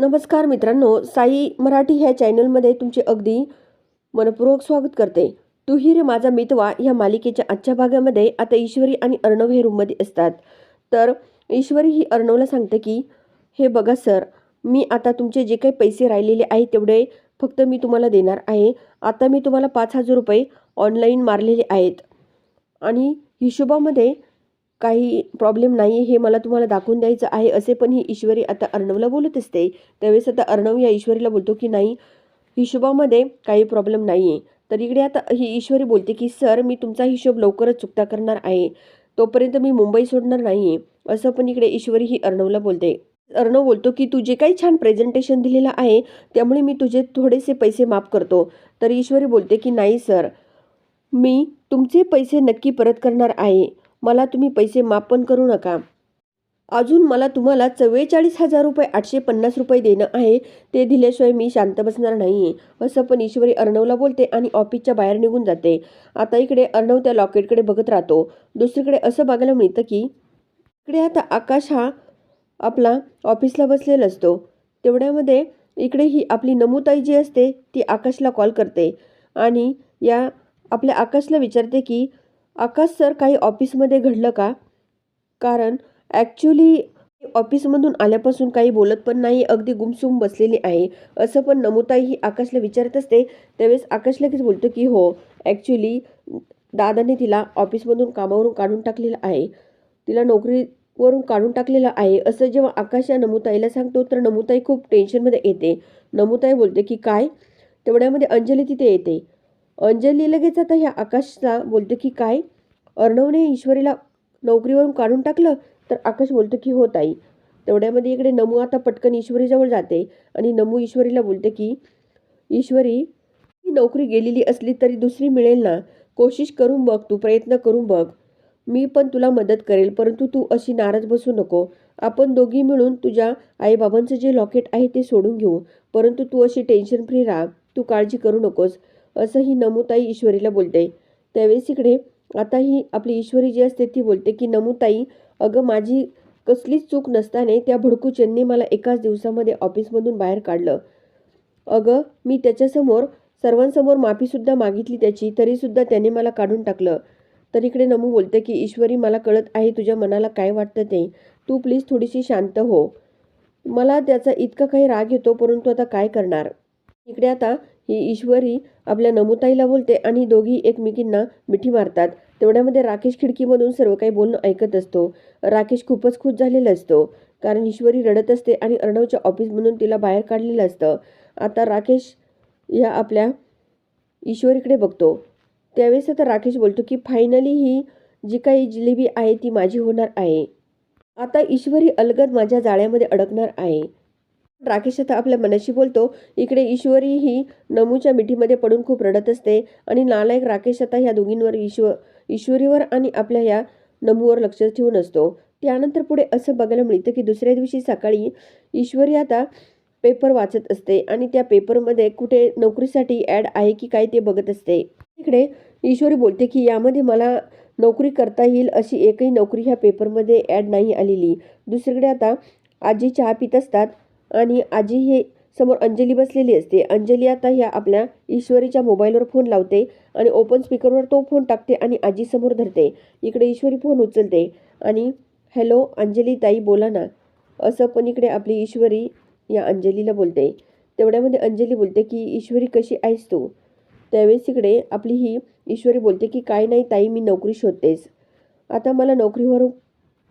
नमस्कार मित्रांनो साई मराठी ह्या चॅनलमध्ये तुमचे अगदी मनपूर्वक स्वागत करते. तू ही रे माझा मितवा ह्या मालिकेच्या आजच्या भागामध्ये आता ईश्वरी आणि अर्णव हे रूममध्ये असतात. तर ईश्वरी ही अर्णवला सांगते की हे बघा सर मी आता तुमचे जे काही पैसे राहिलेले आहे तेवढे फक्त मी तुम्हाला देणार आहे. आता मी तुम्हाला पाच हजार रुपये ऑनलाईन मारलेले आहेत. आणि हिशोबामध्ये काही प्रॉब्लेम नाही आहे हे मला तुम्हाला दाखवून द्यायचं आहे असे पण ही ईश्वरी आता अर्णवला बोलत असते. त्यावेळेस आता अर्णव या ईश्वरीला बोलतो की नाही हिशोबामध्ये काही प्रॉब्लेम नाही आहे तर इकडे आता ही ईश्वरी बोलते की सर मी तुमचा हिशोब लवकरच चुकता करणार आहे. तोपर्यंत मी मुंबई सोडणार नाही आहे असं पण इकडे ईश्वरी ही अर्णवला बोलते. अर्णव बोलतो की तू जे काही छान प्रेझेंटेशन दिलेलं आहे त्यामुळे मी तुझे थोडेसे पैसे माफ करतो. तर ईश्वरी बोलते की नाही सर मी तुमचे पैसे नक्की परत करणार आहे. मला तुम्ही पैसे मापन करू नका. अजून मला तुम्हाला चव्वेचाळीस हजार रुपये आठशे पन्नास रुपये देणं आहे ते दिल्याशिवाय मी शांत बसणार नाही. आहे असं पण ईश्वरी अर्णवला बोलते आणि ऑफिसच्या बाहेर निघून जाते. आता इकडे अर्णव त्या लॉकेटकडे बघत राहतो. दुसरीकडे असं बघायला मिळतं की इकडे आता आकाश हा आपला ऑफिसला बसलेला असतो. तेवढ्यामध्ये इकडे ही आपली नमुताई जी असते ती आकाशला कॉल करते आणि या आपल्या आकाशला विचारते की आकाश सर काही ऑफिसमध्ये घडलं का? कारण ॲक्च्युली ऑफिसमधून आल्यापासून काही बोलत पण नाही अगदी गुमसुम बसलेली आहे. असं पण नमुताई ही आकाशला विचारत असते. त्यावेळेस आकाश लगेच बोलतो की हो ॲक्च्युली दादाने तिला ऑफिसमधून कामावरून काढून टाकलेलं आहे. तिला नोकरीवरून काढून टाकलेलं आहे. असं जेव्हा आकाश या नमुताईला सांगतो तर नमुताई खूप टेन्शनमध्ये येते. नमुताई बोलते की काय? तेवढ्यामध्ये अंजली तिथे येते. अंजली लगेच आता ह्या आकाशला बोलतो की काय? अर्णवने ईश्वरीला नोकरीवरून काढून टाकलं तर आकाश बोलतो की हो ताई. तेवढ्यामध्ये इकडे नमू आता पटकन ईश्वरीजवळ जाते आणि नमू ईश्वरीला बोलते की ईश्वरी ही नोकरी गेलेली असली तरी दुसरी मिळेल ना? कोशिश करून बघ तू प्रयत्न करून बघ. मी पण तुला मदत करेल परंतु तू अशी नाराज बसू नको. आपण दोघी मिळून तुझ्या आईबाबांचं जे लॉकेट आहे ते सोडून घेऊ. परंतु तू अशी टेन्शन फ्री राहा. तू काळजी करू नकोस. असंही नमुताई ईश्वरीला बोलते. त्यावेळेस इकडे आता ही आपली ईश्वरी जी असते ती बोलते की नमुताई अगं माझी कसलीच चूक नसताने त्या भडकूचंनी मला एकाच दिवसामध्ये ऑफिसमधून बाहेर काढलं. अगं मी त्याच्यासमोर सर्वांसमोर माफीसुद्धा मागितली त्याची तरीसुद्धा त्याने मला काढून टाकलं. तर इकडे नमू बोलते की ईश्वरी मला कळत आहे तुझ्या मनाला काय वाटतं ते. तू प्लीज थोडीशी शांत हो. मला त्याचा इतका काही राग येतो परंतु आता काय करणार? इकडे आता ही ईश्वरी आपल्या नमुताईला बोलते आणि दोघी एकमेकींना मिठी मारतात. तेवढ्यामध्ये राकेश खिडकीमधून सर्व काही बोलणं ऐकत असतो. राकेश खूपच खुश झालेला असतो. कारण ईश्वरी रडत असते आणि अर्णवच्या ऑफिसमधून तिला बाहेर काढलेलं असतं. आता राकेश या आपल्या ईश्वरीकडे बघतो. त्यावेळेस आता राकेश बोलतो की फायनली ही जी काही जिलेबी आहे ती माझी होणार आहे. आता ईश्वरी अलगद माझ्या जाळ्यामध्ये अडकणार आहे. राकेश आता आपल्या मनाशी बोलतो इकडे ईश्वरी ही नमूच्या मिठीमध्ये पडून खूप रडत असते आणि नालायक राकेश आता ह्या दोघींवर ईश्व ईश्वरीवर आणि आपल्या ह्या नमूवर लक्ष ठेवून असतो. त्यानंतर पुढे असं बघायला मिळतं की दुसऱ्या दिवशी सकाळी ईश्वरी आता पेपर वाचत असते आणि त्या पेपरमध्ये कुठे नोकरीसाठी ॲड आहे की काय ते बघत असते. इकडे ईश्वरी बोलते की यामध्ये मला नोकरी करता येईल अशी एकही नोकरी ह्या पेपरमध्ये ॲड नाही आलेली. दुसरीकडे आता आजी चहा पित असतात आणि आजी हे समोर अंजली बसलेली असते. अंजली आता ह्या आपल्या ईश्वरीच्या मोबाईलवर फोन लावते आणि ओपन स्पीकरवर तो फोन टाकते आणि आजी समोर धरते. इकडे ईश्वरी फोन उचलते आणि हॅलो अंजली ताई बोला ना. असं पण इकडे आपली ईश्वरी या अंजलीला बोलते. तेवढ्यामध्ये अंजली बोलते की ईश्वरी कशी आहेस तू? त्यावेळेस इकडे आपली ही ईश्वरी बोलते की काय नाही ताई मी नोकरी शोधतेस आता मला नोकरीवरून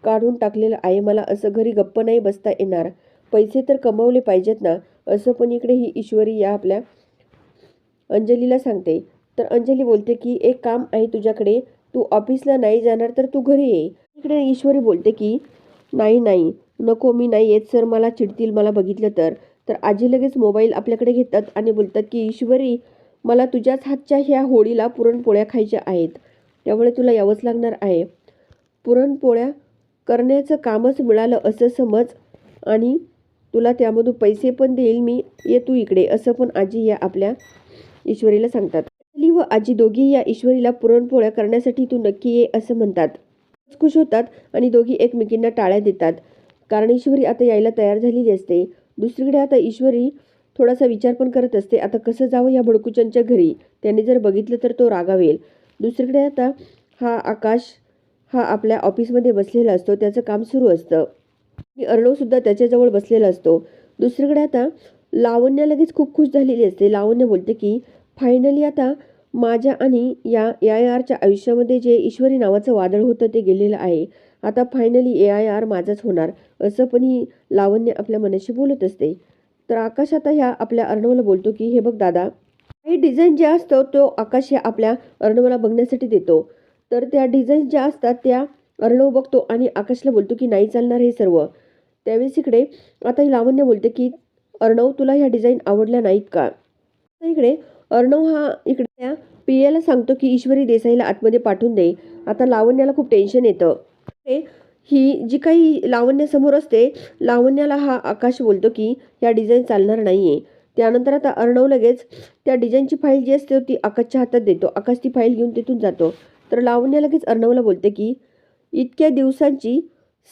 काढून टाकलेलं आहे. मला असं घरी गप्प नाही बसता येणार. पैसे तर कमवले पाहिजेत ना असं पण इकडे ही ईश्वरी या आपल्या अंजलीला सांगते. तर अंजली बोलते की एक काम आहे तुझ्याकडे तू ऑफिसला नाही जाणार तर तू घरी ये. इकडे ईश्वरी बोलते की नाही नाही नको मी नाही येत सर मला चिडतील मला बघितलं तर. तर आजी लगेच मोबाईल आपल्याकडे घेतात आणि बोलतात की ईश्वरी मला तुझ्याच हातच्या ह्या होळीला पुरणपोळ्या खायच्या आहेत. त्यामुळे तुला यावंच लागणार आहे. पुरणपोळ्या करण्याचं कामच मिळालं असं समज आणि तुला त्यामधून पैसे पण देईल मी ये तू इकडे असं पण आजी या आपल्या ईश्वरीला सांगतात. अली व आजी दोघी या ईश्वरीला पुरणपोळ्या करण्यासाठी तू नक्की ये असं म्हणतात. खुश होतात आणि दोघी एकमेकींना टाळ्या देतात. कारण ईश्वरी आता यायला तयार झालेली असते. दुसरीकडे आता ईश्वरी थोडासा विचार पण करत असते आता कसं जावं या भडकुचनच्या घरी? त्याने जर बघितलं तर तो रागावेल. दुसरीकडे आता हा आकाश हा आपल्या ऑफिसमध्ये बसलेला असतो त्याचं काम सुरू असतं. आणि अर्णवसुद्धा त्याच्याजवळ बसलेला असतो. दुसरीकडे आता लावण्य लगेच खूप खुश झालेली असते. लावण्य बोलते की फायनली आता माझ्या आणि या ए आय आरच्या आयुष्यामध्ये जे ईश्वरी नावाचं वादळ होतं ते गेलेलं आहे. आता फायनली ए आय आर माझाच होणार. असं पण ही लावण्य आपल्या मनाशी बोलत असते. तर आकाश आता ह्या आपल्या अर्णवला बोलतो की हे बघ दादा काही डिझाईन जे असतं तो आकाश ह्या आपल्या अर्णवला बघण्यासाठी देतो. तर त्या डिझाईन ज्या असतात त्या अर्णव बघतो आणि आकाशला बोलतो की नाही चालणार हे सर्व. त्यावेळेस इकडे आता ही लावण्य बोलते की अर्णव तुला ह्या डिझाईन आवडल्या नाहीत का? आता इकडे अर्णव हा इकडे प्रियाला सांगतो की ईश्वरी देसाईला आतमध्ये पाठवून दे. आता लावण्याला खूप टेन्शन येतं. हे ही जी काही लावण्यासमोर असते लावण्याला हा आकाश बोलतो की ह्या डिझाईन चालणार नाही आहे त्यानंतर आता अर्णव लगेच त्या डिझाईनची फाईल जी असते ती आकाशच्या हातात देतो. आकाश ती फाईल घेऊन तिथून जातो. तर लावण्या लगेच अर्णवला बोलते की इतक्या दिवसांची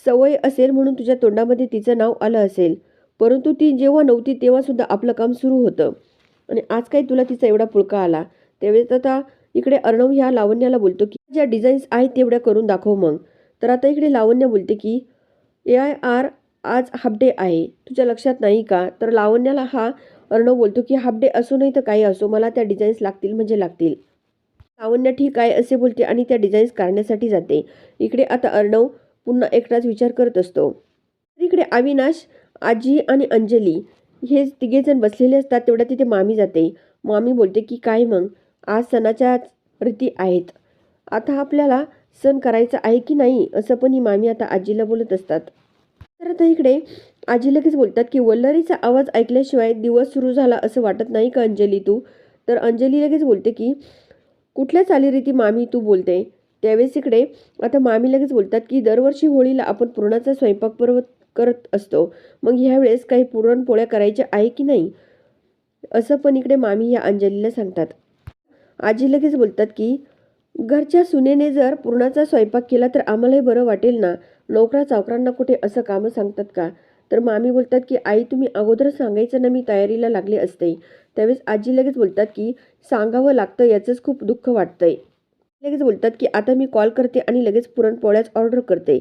सवय असेल म्हणून तुझ्या तोंडामध्ये तिचं नाव आलं असेल. परंतु ती जेव्हा नव्हती तेव्हासुद्धा आपलं काम सुरू होतं. आणि आज काही तुला तिचा एवढा पुळका आला. त्यावेळेस आता इकडे अर्णव ह्या लावण्याला बोलतो की ज्या डिझाईन्स आहेत तेवढ्या करून दाखव मग. तर आता इकडे लावण्य बोलते की ए आय आर आज हाफ डे आहे. तुझ्या लक्षात नाही का? तर लावण्याला हा अर्णव बोलतो की हाफ डे असो नाही तर काही असो. मला त्या डिझाईन्स लागतील म्हणजे लागतील. लावण्य ठीक आहे असे बोलते आणि त्या डिझाईन्स काढण्यासाठी जाते. इकडे आता अर्णव पुन्हा एकटाच विचार करत असतो. इकडे अविनाश आजी आणि अंजली हे तिघेजण बसलेले असतात तेवढ्या तिथे मामी जाते. मामी बोलते की काय मग? आज सणाच्या रीती आहेत. आता आपल्याला सण करायचा आहे की नाही? असं पण ही मामी आता आजीला बोलत असतात. तर आता इकडे आजी लगेच बोलतात की वल्लरीचा आवाज ऐकल्याशिवाय दिवस सुरू झाला असं वाटत नाही का अंजली तू? तर अंजली लगेच बोलते की कुठल्या चालीरीती मामी तू बोलते? त्यावेळेस इकडे आता मामी लगेच बोलतात की दरवर्षी होळीला आपण पुरणाचा स्वयंपाक पर्व करत असतो. मग ह्यावेळेस काही पुरणपोळ्या करायच्या आहे की नाही? असं पण इकडे मामी या अंजलीला सांगतात. आजी लगेच बोलतात की घरच्या सुनेने जर पुरणाचा स्वयंपाक केला तर आम्हालाही बरं वाटेल ना? नोकरा चावकरांना कुठे असं कामं सांगतात का? तर मामी बोलतात की आई तुम्ही अगोदर सांगायचं ना मी तयारीला लागले असते. त्यावेळेस आजी लगेच बोलतात की सांगावं लागतं याचंच खूप दुःख वाटतंय. लगेच बोलतात की आता मी कॉल करते आणि लगेच पुरणपोळ्याच ऑर्डर करते.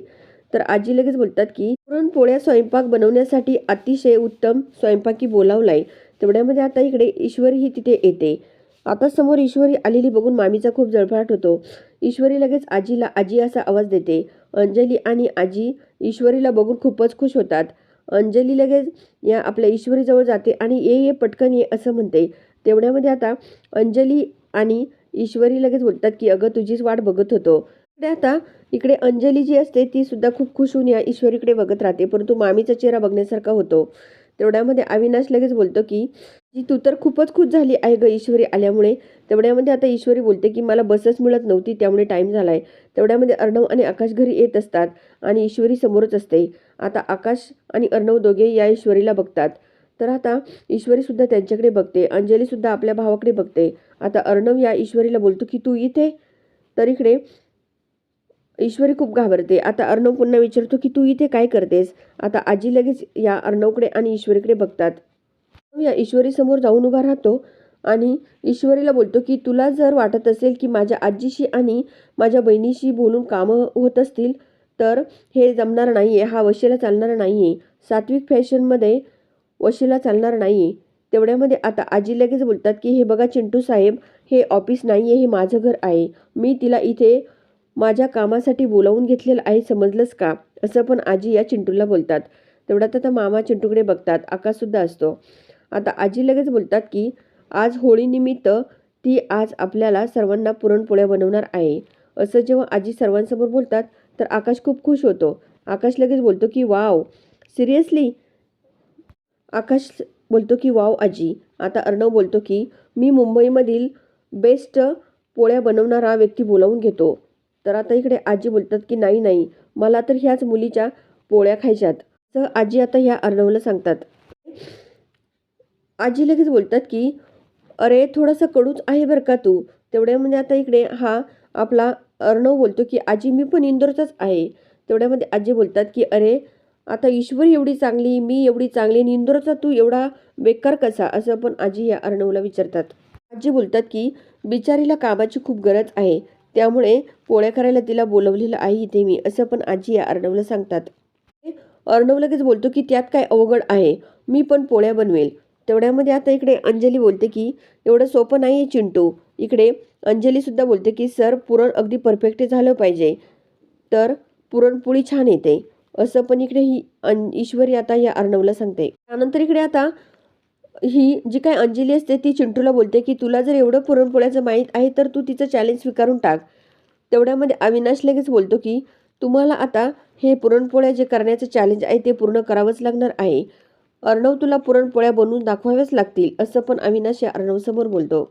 तर आजी लगेच बोलतात की पुरणपोळ्या स्वयंपाक बनवण्यासाठी अतिशय उत्तम स्वयंपाकी बोलावलाय तेवढ्यामध्ये आता इकडे ईश्वरीही तिथे येते. आता समोर ईश्वरी आलेली बघून मामीचा खूप जळफळाट होतो. ईश्वरी लगेच आजीला आजी असा आवाज देते. अंजली आणि आजी ईश्वरीला बघून खूपच खुश होतात. अंजली लगेच या आपल्या ईश्वरीजवळ जाते आणि ये ये पटकन ये असं म्हणते. तेवढ्यामध्ये आता अंजली आणि ईश्वरी लगेच बोलतात की अगं तुझीच वाट बघत होतो. इकडे आता इकडे अंजली जी असते ती सुद्धा खूप खुश होऊन या ईश्वरीकडे बघत राहते परंतु मामीचा चेहरा बघण्यासारखा होतो. तेवढ्यामध्ये अविनाश लगेच बोलतो की जी तू तर खूपच खुश झाली आहे ग ईश्वरी आल्यामुळे. तेवढ्यामध्ये आता ईश्वरी बोलते की मला बसच मिळत नव्हती त्यामुळे टाईम झाला आहे तेवढ्यामध्ये अर्णव आणि आकाश घरी येत असतात आणि ईश्वरी समोरच असते. आता आकाश आणि अर्णव दोघे या ईश्वरीला बघतात. तर आता ईश्वरीसुद्धा त्यांच्याकडे बघते. अंजलीसुद्धा आपल्या भावाकडे बघते. आता अर्णव या ईश्वरीला बोलतो की तू इथे? तर इकडे ईश्वरी खूप घाबरते. आता अर्णव पुन्हा विचारतो की तू इथे काय करतेस? आता आजी लगेच या अर्णवकडे आणि ईश्वरीकडे बघतात. या ईश्वरीसमोर जाऊन उभा राहतो आणि ईश्वरीला बोलतो की तुला जर वाटत असेल की माझ्या आजीशी आणि माझ्या बहिणीशी बोलून कामं होत असतील तर हे जमणार नाही आहे हा वशीला चालणार नाही आहे सात्विक फॅशनमध्ये वशीला चालणार नाही आहे तेवढ्यामध्ये आता आजी लगेच बोलतात की हे बघा चिंटू साहेब हे ऑफिस नाही आहे हे माझं घर आहे. मी तिला इथे माझ्या कामासाठी बोलावून घेतलेलं आहे समजलंच का? असं पण आजी या चिंटूला बोलतात. तेवढ्यात आता मामा चिंटूकडे बघतात. आकाशसुद्धा असतो. आता आजी लगेच बोलतात की आज होळीनिमित्त ती आज आपल्याला सर्वांना पुरणपोळ्या बनवणार आहे. असं जेव्हा आजी सर्वांसमोर बोलतात तर आकाश खूप खुश होतो. आकाश लगेच बोलतो की वाव सिरियसली? आकाश बोलतो की वाव आजी. आता अर्णव बोलतो की मी मुंबईमधील बेस्ट पोळ्या बनवणारा व्यक्ती बोलावून घेतो. तर आता इकडे आजी बोलतात की नाही नाही मला तर ह्याच मुलीच्या पोळ्या खायच्यात. तर आजी आता ह्या अर्णवला सांगतात. आजी लगेच बोलतात की अरे थोडासा कडूच आहे बरं का तू. तेवढ्यामध्ये आता इकडे हा आपला अर्णव बोलतो की आजी मी पण इंदोरचाच आहे. तेवढ्यामध्ये आजी बोलतात की अरे आता ईश्वरी एवढी चांगली मी एवढी चांगली आणि इंदोरचा तू एवढा बेकार कसा? असं पण आजी या अर्णवला विचारतात. आजी बोलतात की बिचारीला कामाची खूप गरज आहे. त्यामुळे पोळ्या करायला तिला बोलवलेलं आहे इथे मी असं पण आजी या अर्णवला सांगतात. अर्णव लगेच बोलतो की त्यात काय अवघड आहे? मी पण पोळ्या बनवेल. तेवढ्यामध्ये आता इकडे अंजली बोलते की एवढं सोपं नाही आहे चिंटू. इकडे अंजलीसुद्धा बोलते की सर पुरण अगदी परफेक्ट झालं पाहिजे. तर पुरणपोळी छान येते. असं पण इकडे ही अन ईश्वरी आता या अर्णवला सांगते. त्यानंतर इकडे आता ही जी काय अंजली असते ती चिंटूला बोलते की तुला जर एवढं पुरणपोळ्याचं माहीत आहे तर तू तिचं चॅलेंज स्वीकारून टाक. तेवढ्यामध्ये अविनाश लगेच बोलतो की तुम्हाला आता हे पुरणपोळ्या जे करण्याचं चॅलेंज आहे ते पूर्ण करावंच लागणार आहे. अर्णव तुला पुरणपोळ्या बनवून दाखवाव्याच लागतील असं पण अविनाश या अर्णवसमोर बोलतो.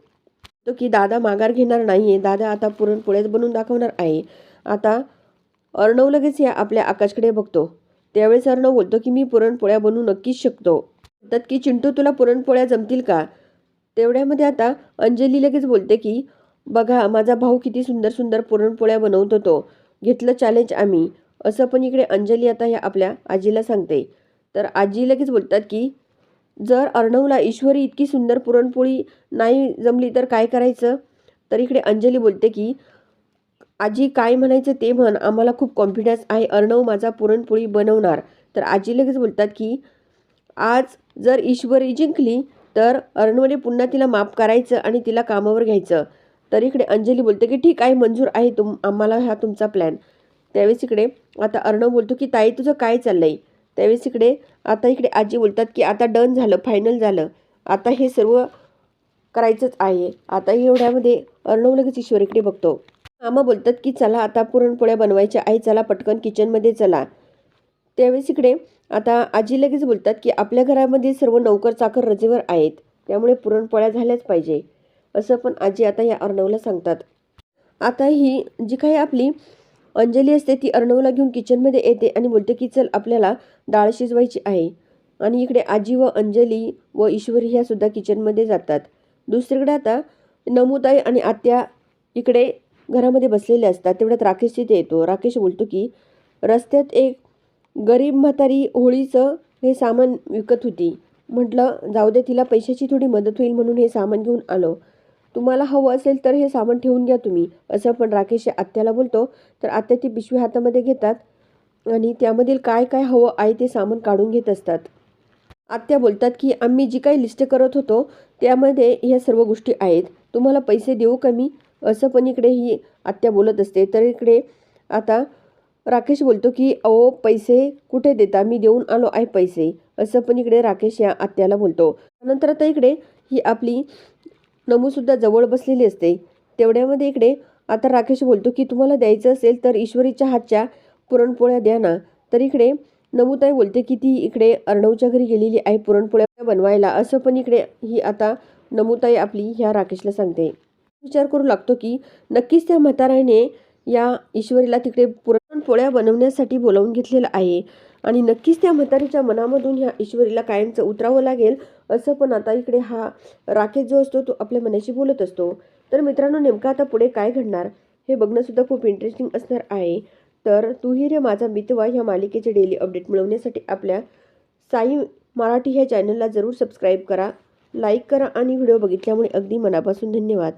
तो की दादा माघार घेणार नाही आहे दादा आता पुरणपोळ्याच बनवून दाखवणार आहे. आता अर्णव लगेच या आपल्या आकाशकडे बघतो. त्यावेळेस अर्णव बोलतो की मी पुरणपोळ्या बनवू नक्कीच शकतो. तर की चिंटू तुला पुरणपोळ्या जमतील का? तेवढ्यामध्ये आता अंजली लगेच बोलते की बघा माझा भाऊ किती सुंदर सुंदर पुरणपोळ्या बनवत होतो. घेतलं चॅलेंज आम्ही. असं पण इकडे अंजली आता ह्या आपल्या आजीला सांगते. तर आजी लगेच बोलतात की जर अर्णवला ईश्वरी इतकी सुंदर पुरणपोळी नाही जमली तर काय करायचं? तर इकडे अंजली बोलते की आजी काय म्हणायचं ते म्हण आम्हाला खूप कॉन्फिडन्स आहे अर्णव माझा पुरणपोळी बनवणार. तर आजी लगेच बोलतात की आज जर ईश्वरी जिंकली तर अर्णवने पुन्हा तिला माफ करायचं आणि तिला कामावर घ्यायचं. तर इकडे अंजली बोलते की ठीक आहे मंजूर आहे तुम आम्हाला हा तुमचा प्लॅन त्यावेळेस इकडे आता अर्णव बोलतो की ताई तुझं काय चाललंय? त्यावेळेस इकडे आता इकडे आजी बोलतात की आता डन झालं फायनल झालं. आता हे सर्व करायचंच आहे. आता एवढ्यामध्ये अर्णव लगेच ईश्वरीकडे बघतो. मामा बोलतात की चला आता पुरणपोळ्या बनवायच्या आहे चला पटकन किचनमध्ये चला. त्यावेळेस इकडे आता आजी लगेच बोलतात की आपल्या घरामध्ये सर्व नौकर चाकर रजेवर आहेत त्यामुळे पुरणपोळ्या झाल्याच पाहिजे. असं पण आजी आता या अर्णवला सांगतात. आता ही जी काही आपली अंजली असते ती अर्णवला घेऊन किचनमध्ये येते आणि बोलते की चल आपल्याला डाळ शिजवायची आहे. आणि इकडे आजी व अंजली व ईश्वरी ह्या सुद्धा किचनमध्ये जातात. दुसरीकडे आता नमुदाई आणि आत्या इकडे घरामध्ये बसलेले असतात. तेवढ्यात राकेश तिथे येतो. राकेश बोलतो की रस्त्यात एक गरीब म्हातारी होळीचं हे सामान विकत होती. म्हटलं जाऊ दे तिला पैशाची थोडी मदत होईल म्हणून हे सामान घेऊन आलो. तुम्हाला हवं असेल तर हे सामान ठेवून घ्या तुम्ही. असं पण राकेश या आत्याला बोलतो. तर आत्या ती पिशवी हातामध्ये घेतात आणि त्यामधील काय काय हवं आहे ते सामान काढून घेत असतात. आत्या बोलतात की आम्ही जी काही लिस्ट करत होतो त्यामध्ये ह्या सर्व गोष्टी आहेत. तुम्हाला पैसे देऊ का मी? असं पण इकडे ही आत्या बोलत असते. तर इकडे आता राकेश बोलतो की अहो पैसे कुठे देता? मी देऊन आलो आहे पैसे. असं पण इकडे राकेश या आत्याला बोलतो. नंतर आता इकडे ही आपली नमूसुद्धा जवळ बसलेली असते. तेवढ्यामध्ये इकडे आता राकेश बोलतो की तुम्हाला द्यायचं असेल तर ईश्वरीच्या हातच्या पुरणपोळ्या द्या ना. तर इकडे नमुताई बोलते की ती इकडे अर्णवच्या घरी गेलेली आहे पुरणपोळ्या बनवायला. असं पण इकडे ही आता नमुताई आपली ह्या राकेशला सांगते. विचार करू लागतो की नक्कीच त्या म्हाताऱ्याने या ईश्वरीला तिकडे पुरणपोळ्या बनवण्यासाठी बोलावून घेतलेलं आहे. आणि नक्कीच त्या म्हातारीच्या मनामधून ह्या ईश्वरीला कायमचं उतरावं लागेल. असं पण आता इकडे हा राकेश जो असतो तो आपल्या मनाशी बोलत असतो. तर मित्रांनो नेमकं आता पुढे काय घडणार हे बघणंसुद्धा खूप इंटरेस्टिंग असणार आहे. तर तूही रे माझा मितवा ह्या मालिकेचे डेली अपडेट मिळवण्यासाठी आपल्या साई मराठी ह्या चॅनलला जरूर सबस्क्राईब करा लाईक करा आणि व्हिडिओ बघितल्यामुळे अगदी मनापासून धन्यवाद.